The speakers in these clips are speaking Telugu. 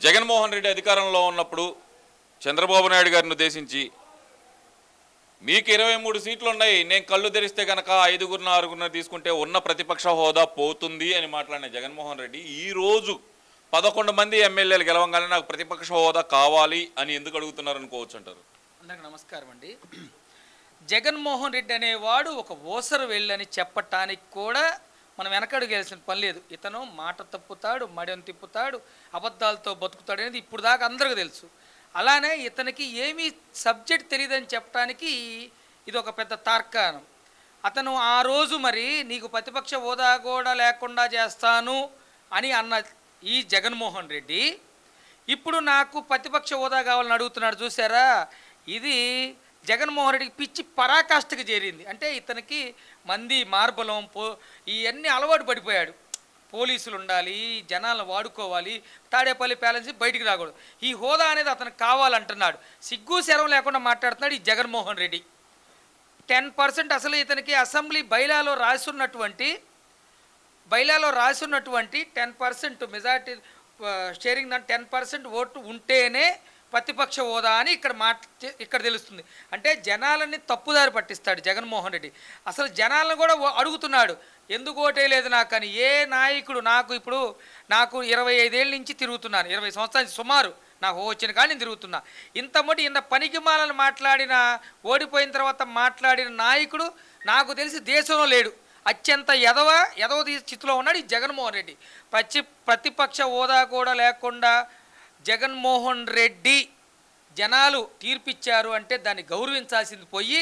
జగన్మోహన్ రెడ్డి అధికారంలో ఉన్నప్పుడు చంద్రబాబు నాయుడు గారిని ఉద్దేశించి మీకు ఇరవై మూడు సీట్లు ఉన్నాయి నేను కళ్ళు తెరిస్తే కనుక ఐదుగురున ఆరుగురున తీసుకుంటే ఉన్న ప్రతిపక్ష హోదా పోతుంది అని మాట్లాడిన జగన్మోహన్ రెడ్డి ఈ రోజు పదకొండు మంది ఎమ్మెల్యేలు గెలవంగానే నాకు ప్రతిపక్ష హోదా కావాలి అని ఎందుకు అడుగుతున్నారు అనుకోవచ్చు అంటారు. అందరికి నమస్కారం అండి. జగన్మోహన్ రెడ్డి అనేవాడు ఒక ఓసరు వెళ్ళని చెప్పటానికి కూడా మనం వెనకడుగు గెలిచిన పని లేదు. ఇతను మాట తప్పుతాడు మడెం తిప్పుతాడు అబద్ధాలతో బతుకుతాడు అనేది ఇప్పుడు దాకా అందరికీ తెలుసు. అలానే ఇతనికి ఏమీ సబ్జెక్ట్ తెలియదని చెప్పడానికి ఇది ఒక పెద్ద తార్కాణం. అతను ఆ రోజు మరి నీకు ప్రతిపక్ష హోదా కూడా లేకుండా చేస్తాను అని అన్న ఈ జగన్మోహన్ రెడ్డి ఇప్పుడు నాకు ప్రతిపక్ష హోదా కావాలని అడుగుతున్నాడు. చూసారా ఇది జగన్మోహన్ రెడ్డికి పిచ్చి పరాకాష్ఠకు చేరింది. అంటే ఇతనికి మంది మార్బలం పో ఇవన్నీ అలవాటు పడిపోయాడు. పోలీసులు ఉండాలి జనాలను వాడుకోవాలి తాడేపల్లి ప్యాలెన్స్ బయటికి రాకూడదు. ఈ హోదా అనేది అతనికి కావాలంటున్నాడు. సిగ్గు శరం లేకుండా మాట్లాడుతున్నాడు ఈ జగన్మోహన్ రెడ్డి. టెన్ పర్సెంట్ అసలు ఇతనికి అసెంబ్లీ బైలాలో రాసున్నటువంటి బైలాలో రాసున్నటువంటి టెన్ పర్సెంట్ మెజార్టీ షేరింగ్ దాని టెన్ పర్సెంట్ ఓటు ఉంటేనే ప్రతిపక్ష హోదా అని ఇక్కడ మాట ఇక్కడ తెలుస్తుంది. అంటే జనాలని తప్పుదారి పట్టిస్తాడు జగన్మోహన్ రెడ్డి. అసలు జనాలను కూడా అడుగుతున్నాడు. ఎందుకు ఓటేయలేదు నాకు అని. ఏ నాయకుడు నాకు ఇప్పుడు నాకు ఇరవై ఐదేళ్ళ నుంచి తిరుగుతున్నాను. ఇరవై సంవత్సరాల సుమారు నాకు వచ్చిన కానీ నేను తిరుగుతున్నా. ఇంత మొటి ఇంత పనికిమాలను మాట్లాడిన ఓడిపోయిన తర్వాత మాట్లాడిన నాయకుడు నాకు తెలిసి దేశంలో లేడు. అత్యంత ఎదవ ఎదవ తీ- స్థితిలో ఉన్నాడు ఈ జగన్మోహన్ రెడ్డి. ప్రతి ప్రతిపక్ష హోదా కూడా లేకుండా జగన్మోహన్ రెడ్డి జనాలు తీర్పిచ్చారు అంటే దాన్ని గౌరవించాల్సింది పోయి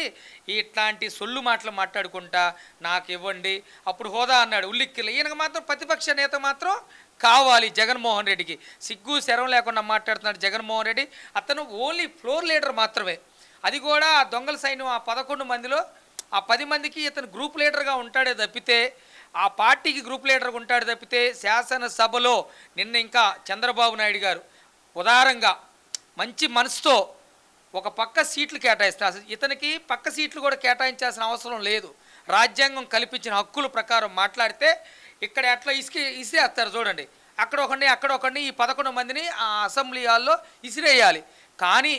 ఇట్లాంటి సొల్లు మాటలు మాట్లాడుకుంటా నాకు ఇవ్వండి. అప్పుడు హోదా అన్నాడు ఉల్లిక్కిలు. ఈయనకు మాత్రం ప్రతిపక్ష నేత మాత్రం కావాలి జగన్మోహన్ రెడ్డికి. సిగ్గు శరం లేకుండా మాట్లాడుతున్నాడు జగన్మోహన్ రెడ్డి. అతను ఓన్లీ ఫ్లోర్ లీడర్ మాత్రమే. అది కూడా ఆ దొంగల సైన్యం ఆ పదకొండు మందిలో. ఆ పది మందికి ఇతను గ్రూప్ లీడర్గా ఉంటాడే తప్పితే ఆ పార్టీకి గ్రూప్ లీడర్గా ఉంటాడు తప్పితే శాసనసభలో నిన్న ఇంకా చంద్రబాబు నాయుడు గారు ఉదారంగా మంచి మనసుతో ఒక పక్క సీట్లు కేటాయిస్తారు అసలు ఇతనికి పక్క సీట్లు కూడా కేటాయించాల్సిన అవసరం లేదు. రాజ్యాంగం కల్పించిన హక్కుల ప్రకారం మాట్లాడితే ఇక్కడ ఎట్లా ఇసుక ఇసిరేస్తారు చూడండి. అక్కడ ఒకడిని అక్కడ ఒకడిని ఈ పదకొండు మందిని ఆ అసెంబ్లీ హాల్లో ఇసిరేయాలి. కానీ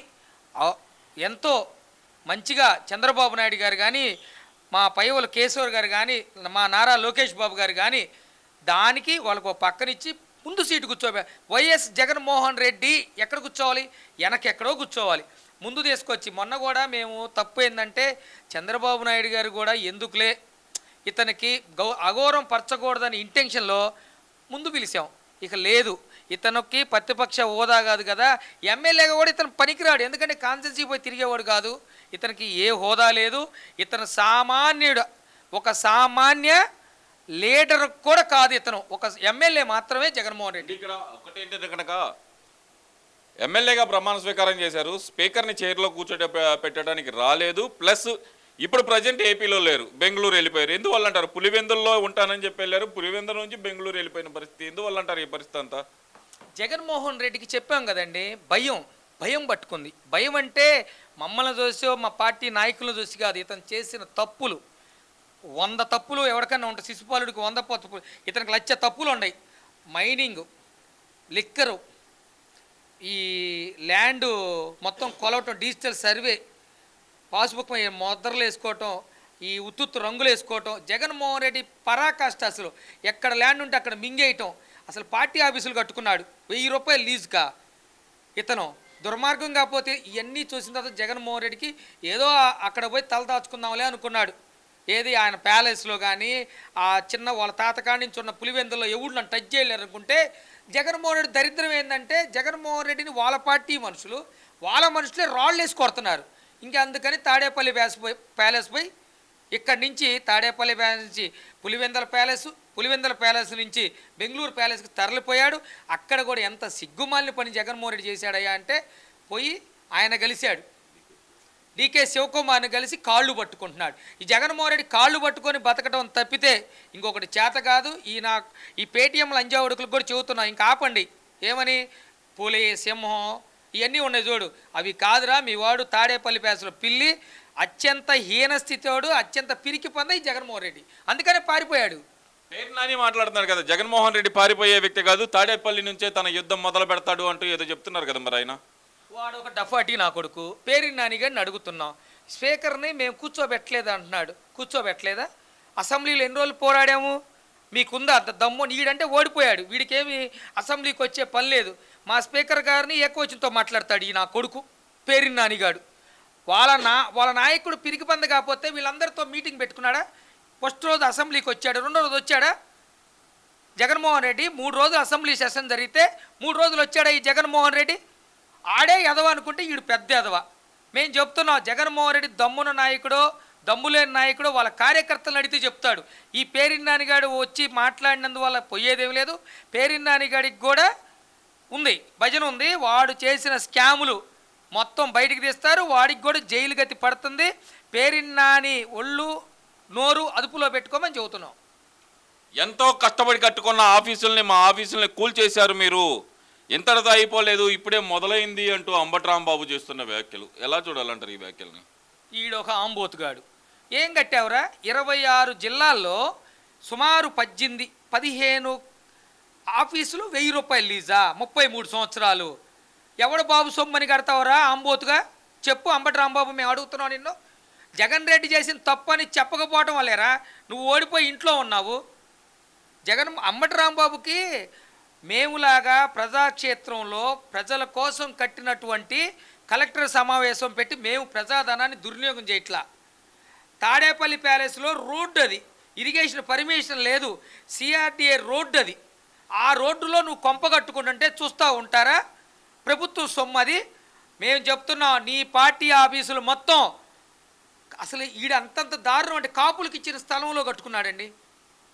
ఎంతో మంచిగా చంద్రబాబు నాయుడు గారు కానీ మా పైవుల కేశవర్ గారు కానీ మా నారా లోకేష్ బాబు గారు కానీ దానికి వాళ్ళకు ఒక పక్కనిచ్చి ముందు సీటు కూర్చోబే వైఎస్ జగన్మోహన్ రెడ్డి ఎక్కడ కూర్చోవాలి? వెనకెక్కడో కూర్చోవాలి. ముందు తీసుకొచ్చి మొన్న కూడా మేము తప్పు ఏంటంటే చంద్రబాబు నాయుడు గారు కూడా ఎందుకులే ఇతనికి గౌ అఘోరం పరచకూడదని ఇంటెన్షన్లో ముందు పిలిచాం. ఇక లేదు ఇతనికి ప్రతిపక్ష హోదా కాదు కదా ఎమ్మెల్యేగా కూడా ఇతను పనికిరాడు. ఎందుకంటే కాన్స్టెన్సీ పోయి తిరిగేవాడు కాదు. ఇతనికి ఏ హోదా లేదు. ఇతను సామాన్యుడు. ఒక సామాన్య లీడర్ కూడా కాదు ఇతను. ఒక ఎమ్మెల్యే మాత్రమే జగన్మోహన్ రెడ్డి. ఇక్కడ ఒకటేంటంటే కనుక ఎమ్మెల్యేగా ప్రమాణ స్వీకారం చేశారు స్పీకర్ని చైర్లో కూర్చోట పెట్టడానికి రాలేదు ప్లస్ ఇప్పుడు ప్రజెంట్ ఏపీలో లేరు బెంగళూరు వెళ్ళిపోయారు. ఎందువల్ల అంటారు? పులివెందుల్లో ఉంటానని చెప్పి వెళ్ళారు పులివెందుల నుంచి బెంగళూరు వెళ్ళిపోయిన పరిస్థితి. ఎందువల్ల అంటారు ఈ పరిస్థితి అంతా? జగన్మోహన్ రెడ్డికి చెప్పాం కదండి భయం భయం పట్టుకుంది. భయం అంటే మమ్మల్ని చూసో మా పార్టీ నాయకులను చూసి కాదు ఇతను చేసిన తప్పులు. వంద తప్పులు ఎవరికన్నా ఉంటాయి. శిశుపాలుడికి వంద తప్పులు ఇతనికి లచ్చ తప్పులు ఉన్నాయి. మైనింగ్ లిక్కరు ఈ ల్యాండ్ మొత్తం కొలవటం డిజిటల్ సర్వే పాస్బుక్ ముద్రలు వేసుకోవటం ఈ ఉత్తుత్తు రంగులు వేసుకోవటం జగన్మోహన్ రెడ్డి పరాకాష్ట అసలు ఎక్కడ ల్యాండ్ ఉంటే అక్కడ మింగేయటం. అసలు పార్టీ ఆఫీసులు కట్టుకున్నాడు. వెయ్యి రూపాయలు లీజుగా ఇతను దుర్మార్గం కాకపోతే ఇవన్నీ చూసిన తర్వాత జగన్మోహన్ రెడ్డికి ఏదో అక్కడ పోయి తల దాచుకుందాంలే అనుకున్నాడు. ఏది ఆయన ప్యాలెస్లో కానీ ఆ చిన్న వాళ్ళ తాతకాడి నుంచి ఉన్న పులివెందుల్లో ఎవరు నన్ను టచ్ చేయలేరు అనుకుంటే జగన్మోహన్ రెడ్డి దరిద్రం ఏంటంటే జగన్మోహన్ రెడ్డిని వాళ్ళ పార్టీ మనుషులు వాళ్ళ మనుషులే రాళ్ళు వేసి కొడుతున్నారు. ఇంకా అందుకని తాడేపల్లి ప్యాస్ పోయి ప్యాలెస్ పోయి ఇక్కడి నుంచి తాడేపల్లి ప్యాలెస్ నుంచి పులివెందల ప్యాలెస్ పులివెందల ప్యాలెస్ నుంచి బెంగళూరు ప్యాలెస్కి తరలిపోయాడు. అక్కడ కూడా ఎంత సిగ్గుమాలిన పని జగన్మోహన్ రెడ్డి చేశాడయ్యా అంటే పోయి ఆయన కలిశాడు. డీకే శివకుమార్ని కలిసి కాళ్ళు పట్టుకుంటున్నాడు. ఈ జగన్మోహన్ రెడ్డి కాళ్ళు పట్టుకొని బతకడం తప్పితే ఇంకొకటి చేత కాదు. ఈ నా ఈ పేటీఎం లంజా ఉడుకులకు కూడా చెబుతున్నా ఇంకా ఆపండి. ఏమని? పులి సింహం ఇవన్నీ ఉన్నాయి చూడు. అవి కాదురా మీ వాడు తాడేపల్లి పేసలో పిల్లి అత్యంత హీన స్థితివాడు అత్యంత పిరికి పొంద ఈ జగన్మోహన్ రెడ్డి అందుకనే పారిపోయాడు. పేరు నాని మాట్లాడుతున్నారు కదా జగన్మోహన్ రెడ్డి పారిపోయే వ్యక్తి కాదు. తాడేపల్లి నుంచే తన యుద్ధం మొదలు పెడతాడు అంటూ ఏదో చెప్తున్నారు కదా మరి ఆయన. వాడు ఒక డఫాటి నా కొడుకు. పేరు నానిగారిని అడుగుతున్నాం. స్పీకర్ని మేము కూర్చోబెట్టలేదు అంటున్నాడు. కూర్చోబెట్టలేదా? అసెంబ్లీలో ఎన్ని రోజులు పోరాడాము? మీకుందా? అంత దమ్ము నీడంటే ఓడిపోయాడు. వీడికేమి అసెంబ్లీకి వచ్చే పని లేదు. మా స్పీకర్ గారిని ఏకవచనంతో మాట్లాడతాడు ఈ నా కొడుకు పేరు నానిగాడు. వాళ్ళ నా వాళ్ళ నాయకుడు పిరికి పంద కాకపోతే వీళ్ళందరితో మీటింగ్ పెట్టుకున్నాడా? ఫస్ట్ రోజు అసెంబ్లీకి వచ్చాడు. రెండో రోజు వచ్చాడా? జగన్మోహన్ రెడ్డి మూడు రోజులు అసెంబ్లీ సెషన్ జరిగితే మూడు రోజులు వచ్చాడా ఈ జగన్మోహన్ రెడ్డి? ఆడే ఎదవ అనుకుంటే వీడు పెద్ద ఎదవ మేము చెప్తున్నాం జగన్మోహన్ రెడ్డి దమ్మున నాయకుడు దమ్ములేని నాయకుడు వాళ్ళ కార్యకర్తలు అడిగితే చెప్తాడు. ఈ పేరిన్ నానిగాడు వచ్చి మాట్లాడినందువల్ల పోయేదేం లేదు. పేరిన్ నానిగాడికి కూడా ఉంది భజన ఉంది. వాడు చేసిన స్కాములు మొత్తం బయటికి తీస్తారు. వాడికి కూడా జైలు గతి పడుతుంది. పేరిన్ నాని ఒళ్ళు నోరు అదుపులో పెట్టుకోమని చెబుతున్నాం. ఎంతో కష్టపడి కట్టుకున్న ఆఫీసుల్ని మా ఆఫీసుల్ని కూల్చేశారు మీరు. ఇంతటితో అయిపోలేదు ఇప్పుడే మొదలైంది అంటూ అంబట్రాంబాబు చేస్తున్న వ్యాఖ్యలు. ఎలా చూడాలంటారు ఈ వ్యాఖ్యల్ని? ఈడొక ఆంబోతుగాడు. ఏం కట్టావురా? ఇరవై ఆరు జిల్లాల్లో సుమారు పద్దెనిమిది పదిహేను ఆఫీసులు వెయ్యి రూపాయలు లీజా? ముప్పై మూడు సంవత్సరాలు. ఎవడు బాబు సొమ్మని కడతావురా ఆంబోతుగా? చెప్పు అంబటి రాంబాబు మేము అడుగుతున్నాం నిన్ను. జగన్ రెడ్డి చేసిన తప్పని చెప్పకపోవటం వల్లేరా? నువ్వు ఓడిపోయి ఇంట్లో ఉన్నావు. జగన్ అంబటి రాంబాబుకి మేములాగా ప్రజాక్షేత్రంలో ప్రజల కోసం కట్టినటువంటి కలెక్టర్ సమావేశం పెట్టి మేము ప్రజాధనాన్ని దుర్వినియోగం చేయట్లా. తాడేపల్లి ప్యాలెస్లో రోడ్డు అది. ఇరిగేషన్ పర్మిషన్ లేదు. సిఆర్డిఏ రోడ్డు అది. ఆ రోడ్డులో నువ్వు కొంప కట్టుకుంటుంటే చూస్తూ ఉంటారా? ప్రభుత్వం సొమ్ము అది. మేము చెప్తున్నాం నీ పార్టీ ఆఫీసులు మొత్తం అసలు ఈడు అంతంత దారుణం అంటే కాపులకు ఇచ్చిన స్థలంలో కట్టుకున్నాడండి.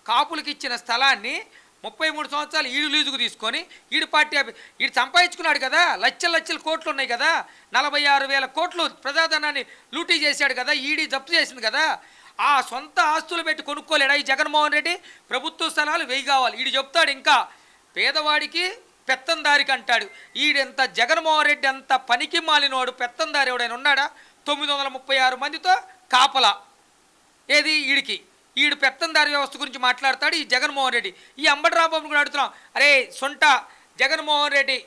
కాపులకు ఇచ్చిన స్థలాన్ని ముప్పై మూడు సంవత్సరాలు ఈడు లీజుకు తీసుకొని ఈడు పార్టీ ఈడు సంపాదించుకున్నాడు కదా లక్షల లక్షల కోట్లు ఉన్నాయి కదా నలభై ఆరు వేల కోట్లు ప్రజాధనాన్ని లూటీ చేశాడు కదా ఈడీ జప్తు చేసింది కదా ఆ సొంత ఆస్తులు పెట్టి కొనుక్కోలేడా ఈ జగన్మోహన్ రెడ్డి? ప్రభుత్వ స్థలాలు వెయ్యి కావాలి. ఈడు చెప్తాడు ఇంకా పేదవాడికి పెత్తందారికి అంటాడు. ఈడెంత జగన్మోహన్ రెడ్డి అంత పనికి మాలినోడు పెత్తందారి ఎవడైనా ఉన్నాడా? తొమ్మిది వందల ముప్పై ఆరు మందితో కాపలా. ఏది? ఈడికి. ఈడు పెత్తందారి వ్యవస్థ గురించి మాట్లాడతాడు ఈ జగన్మోహన్ రెడ్డి. ఈ అంబటి రాంబాబుని కూడా అడుగుతున్నాం అరే సొంట జగన్మోహన్ రెడ్డి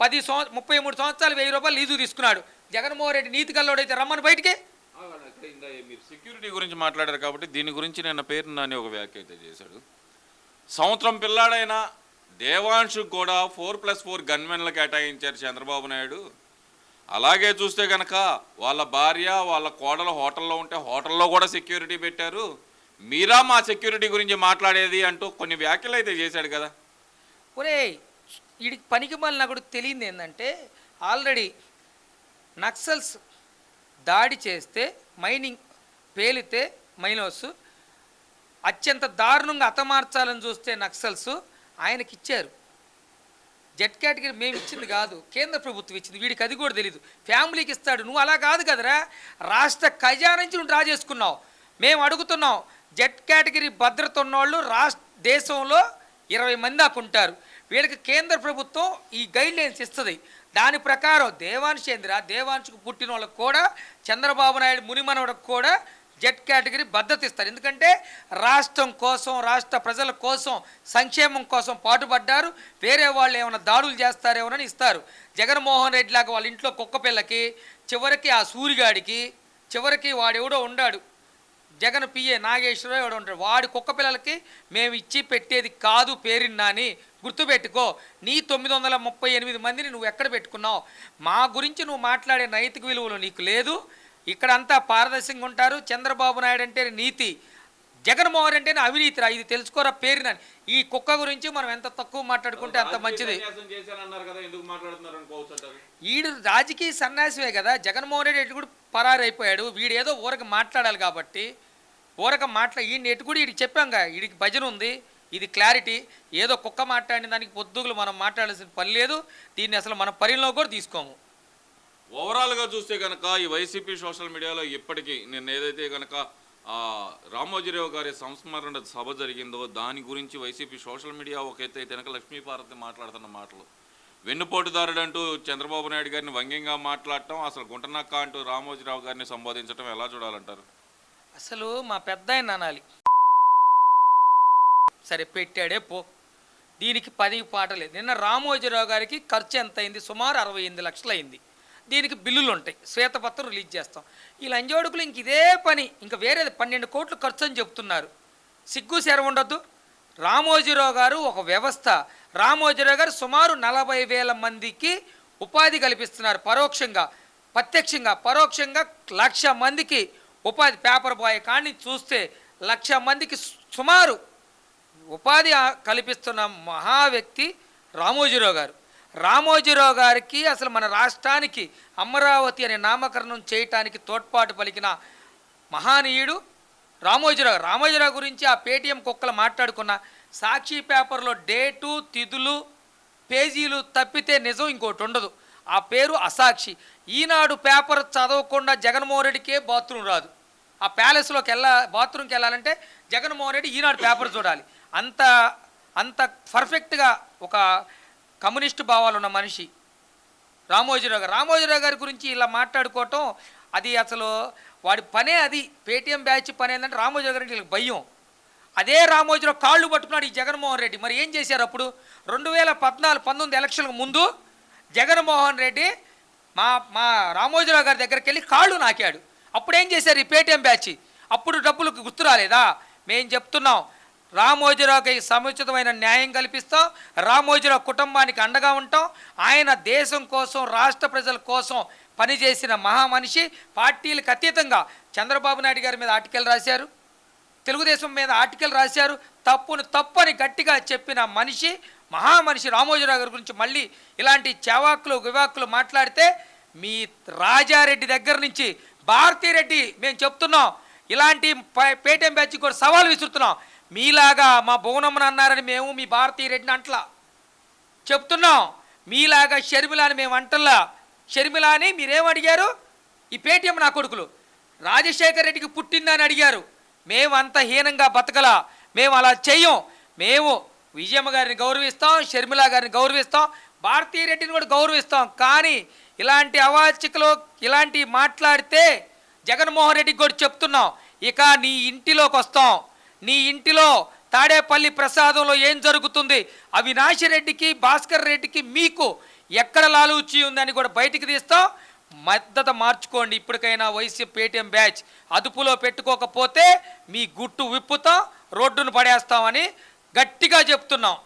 పది సంవ ముప్పై మూడు సంవత్సరాలు వెయ్యి రూపాయలు లీజు తీసుకున్నాడు. జగన్మోహన్ రెడ్డి నీతి కల్లోడైతే రమ్మని బయటికి. మీరు సెక్యూరిటీ గురించి మాట్లాడారు కాబట్టి దీని గురించి నేను పేరు నాని ఒక వ్యాఖ్య అయితే చేశాడు. సంవత్సరం పిల్లాడైనా దేవాంశుకు కూడా ఫోర్ ప్లస్ ఫోర్ గన్మెన్లు కేటాయించారు చంద్రబాబు నాయుడు. అలాగే చూస్తే కనుక వాళ్ళ భార్య వాళ్ళ కోడలు హోటల్లో ఉంటే హోటల్లో కూడా సెక్యూరిటీ పెట్టారు. మీరా మా సెక్యూరిటీ గురించి మాట్లాడేది అంటూ కొన్ని వ్యాఖ్యలు అయితే చేశాడు కదా. ఒరే వీడికి పనికి మళ్ళీ నాకు తెలియంది ఏంటంటే ఆల్రెడీ నక్సల్స్ దాడి చేస్తే మైనింగ్ పేలితే మైనోస్ అత్యంత దారుణంగా హతమార్చాలని చూస్తే నక్సల్స్ ఆయనకి ఇచ్చారు. జెట్ కేటగిరీ మేము ఇచ్చింది కాదు కేంద్ర ప్రభుత్వం ఇచ్చింది వీడికి అది కూడా తెలియదు ఫ్యామిలీకి ఇస్తాడు నువ్వు అలా కాదు కదరా రాష్ట్ర ఖజానా నుంచి నువ్వు డ్రా చేసుకున్నావు. మేము అడుగుతున్నాం జెడ్ కేటగిరీ భద్రత ఉన్నోళ్ళు రాష్ట్ర దేశంలో ఇరవై మంది దాకా ఉంటారు. వీళ్ళకి కేంద్ర ప్రభుత్వం ఈ గైడ్ లైన్స్ ఇస్తుంది. దాని ప్రకారం దేవాంశేంద్ర దేవాంశకు పుట్టిన వాళ్ళకు కూడా చంద్రబాబు నాయుడు మునిమనవడికి కూడా జెడ్ కేటగిరీ భద్రత ఇస్తారు. ఎందుకంటే రాష్ట్రం కోసం రాష్ట్ర ప్రజల కోసం సంక్షేమం కోసం పాటుపడ్డారు. వేరే వాళ్ళు ఏమైనా దాడులు చేస్తారేమోనని ఇస్తారు. జగన్మోహన్ రెడ్డి లాగా వాళ్ళ ఇంట్లో కుక్క పిల్లకి చివరికి ఆ సూరిగాడికి చివరికి వాడెవడో ఉండాడు. జగన్ పిఏ నాగేశ్వరరావు ఎవడో ఉంటాడు. వాడి కుక్క పిల్లలకి మేము ఇచ్చి పెట్టేది కాదు పేరిన్నాని గుర్తుపెట్టుకో. నీ తొమ్మిది వందల ముప్పై ఎనిమిది మందిని నువ్వు ఎక్కడ పెట్టుకున్నావు? మా గురించి నువ్వు మాట్లాడే నైతిక విలువలు నీకు లేదు. ఇక్కడంతా పారదర్శకంగా ఉంటారు. చంద్రబాబు నాయుడు అంటే నీతి. జగన్మోహన్ అంటేనే అవినీతిరా. ఇది తెలుసుకోరా పేరునని ఈ కుక్క గురించి మనం ఎంత తక్కువ మాట్లాడుకుంటే అంత మంచిది. వీడు రాజకీయ సన్యాసమే కదా. జగన్మోహన్ రెడ్డి కూడా పరారైపోయాడు. వీడు ఏదో ఊరక మాట్లాడాలి కాబట్టి ఊరక మాటల ఈయన ఎటు కూడా వీడికి చెప్పాంగా. ఇడికి భజన ఉంది ఇది క్లారిటీ. ఏదో కుక్క మాట్లాడిన దానికి పొద్దుగులు మనం మాట్లాడాల్సిన పని లేదు. దీన్ని అసలు మన పరిలో కూడా తీసుకోము. ఓవరాల్గా చూస్తే కనుక ఈ వైసీపీ సోషల్ మీడియాలో ఇప్పటికీ నేను ఏదైతే కనుక రామోజీరావు గారి సంస్మరణ సభ జరిగిందో దాని గురించి వైసీపీ సోషల్ మీడియా ఒక ఎత్తు అయితే కనుక లక్ష్మీపార్వతి మాట్లాడుతున్న మాటలు. వెన్నుపోటుదారుడు అంటూ చంద్రబాబు నాయుడు గారిని వ్యంగ్యంగా మాట్లాడటం అసలు గుంటనక్క అంటూ రామోజీరావు గారిని సంబోధించడం ఎలా చూడాలంటారు? అసలు మా పెద్ద ఆయన అనాలి. సరే పెట్టాడే పో. దీనికి పది పాటలే. నిన్న రామోజీరావు గారికి ఖర్చు ఎంత అయింది సుమారు అరవై ఎనిమిది లక్షలు అయింది దీనికి బిల్లులు ఉంటాయి శ్వేతపత్రం రిలీజ్ చేస్తాం. ఈ లంజోడుకులు ఇంక ఇదే పని. ఇంకా వేరేది పన్నెండు కోట్లు ఖర్చు అని చెప్తున్నారు. సిగ్గు శర ఉండొద్దు. రామోజీరావు గారు ఒక వ్యవస్థ. రామోజీరావు గారు సుమారు నలభై వేల మందికి ఉపాధి కల్పిస్తున్నారు పరోక్షంగా. ప్రత్యక్షంగా. పరోక్షంగా లక్ష మందికి ఉపాధి పేపర్ బాయ్ కానీ చూస్తే లక్ష మందికి సుమారు ఉపాధి కల్పిస్తున్న మహా వ్యక్తి రామోజీరావు గారు. రామోజీరావు గారికి అసలు మన రాష్ట్రానికి అమరావతి అనే నామకరణం చేయటానికి తోడ్పాటు పలికిన మహానీయుడు రామోజీరావు రామోజీరావు గురించి ఆ పేటీఎం కుక్కలు మాట్లాడుకున్న సాక్షి పేపర్లో డేటు తిథులు పేజీలు తప్పితే నిజం ఇంకోటి ఉండదు. ఆ పేరు అసాక్షి. ఈనాడు పేపర్ చదవకుండా జగన్మోహన్ రెడ్డికే బాత్రూమ్ రాదు. ఆ ప్యాలెస్లోకి వెళ్ళా బాత్రూమ్కి వెళ్ళాలంటే జగన్మోహన్ రెడ్డి ఈనాడు పేపర్ చూడాలి. అంత అంత పర్ఫెక్ట్గా ఒక కమ్యూనిస్ట్ భావాలు ఉన్న మనిషి రామోజీరావు గారు. రామోజీరావు గారి గురించి ఇలా మాట్లాడుకోవటం అది అసలు వాడి పనే అది. పేటీఎం బ్యాచ్ పని ఏంటంటే రామోజీరావు గారికి వీళ్ళకి భయం. అదే రామోజీరావు కాళ్ళు పట్టుకున్నాడు ఈ జగన్మోహన్ రెడ్డి మరి ఏం చేశారు అప్పుడు? రెండు వేల పద్నాలుగు పంతొమ్మిది ఎలక్షన్లకు ముందు జగన్మోహన్ రెడ్డి మా మా రామోజీరావు గారి దగ్గరికి వెళ్ళి కాళ్ళు నాకాడు. అప్పుడు ఏం చేశారు ఈ పేటీఎం బ్యాచ్? అప్పుడు డబ్బులకు గుర్తు రాలేదా? మేము చెప్తున్నాం రామోజీరావుకి సముచితమైన న్యాయం కల్పిస్తాం రామోజీరావు కుటుంబానికి అండగా ఉంటాం ఆయన దేశం కోసం రాష్ట్ర ప్రజల కోసం పనిచేసిన మహామనిషి పార్టీలకు అతీతంగా చంద్రబాబు నాయుడు గారి మీద ఆర్టికల్ రాశారు తెలుగుదేశం మీద ఆర్టికల్ రాశారు తప్పును తప్పని గట్టిగా చెప్పిన మనిషి మహామనిషి రామోజీరావు గారి గురించి మళ్ళీ ఇలాంటి చావాకులు వివాకులు మాట్లాడితే మీ రాజారెడ్డి దగ్గర నుంచి భారతీరెడ్డి మేము చెప్తున్నాం ఇలాంటి పేటీఎం బ్యాచ్ కూడా సవాల్ విసురుతున్నాం. మీలాగా మా భువనమ్మని అన్నారని మేము మీ భారతీరెడ్డిని అంటలా. చెప్తున్నాం మీలాగా షర్మిలాని మేము అంటల్లా షర్మిలాని అని మీరేమడిగారు ఈ పేటీఎం నా కొడుకులు. రాజశేఖర్ రెడ్డికి పుట్టిందని అడిగారు. మేము అంత హీనంగా బతకలా. మేము అలా చెయ్యం. మేము విజయమ్మ గారిని గౌరవిస్తాం షర్మిల గారిని గౌరవిస్తాం భారతీయ రెడ్డిని కూడా గౌరవిస్తాం. కానీ ఇలాంటి అవాచికలు ఇలాంటి మాట్లాడితే జగన్మోహన్ రెడ్డికి కూడా చెప్తున్నాం ఇక నీ ఇంటిలోకి వస్తాం. నీ ఇంటిలో తాడేపల్లి ప్రసాదంలో ఏం జరుగుతుంది? అవినాష్ రెడ్డికి భాస్కర్ రెడ్డికి మీకు ఎక్కడ లాలూచి ఉందని కూడా బయటికి తీస్తాం. మద్దతు మార్చుకోండి. ఇప్పటికైనా వైసీ పేటీఎం బ్యాచ్ అదుపులో పెట్టుకోకపోతే మీ గుట్టు విప్పుతాం రోడ్డును పడేస్తామని గట్టిగా చెప్తున్నాం.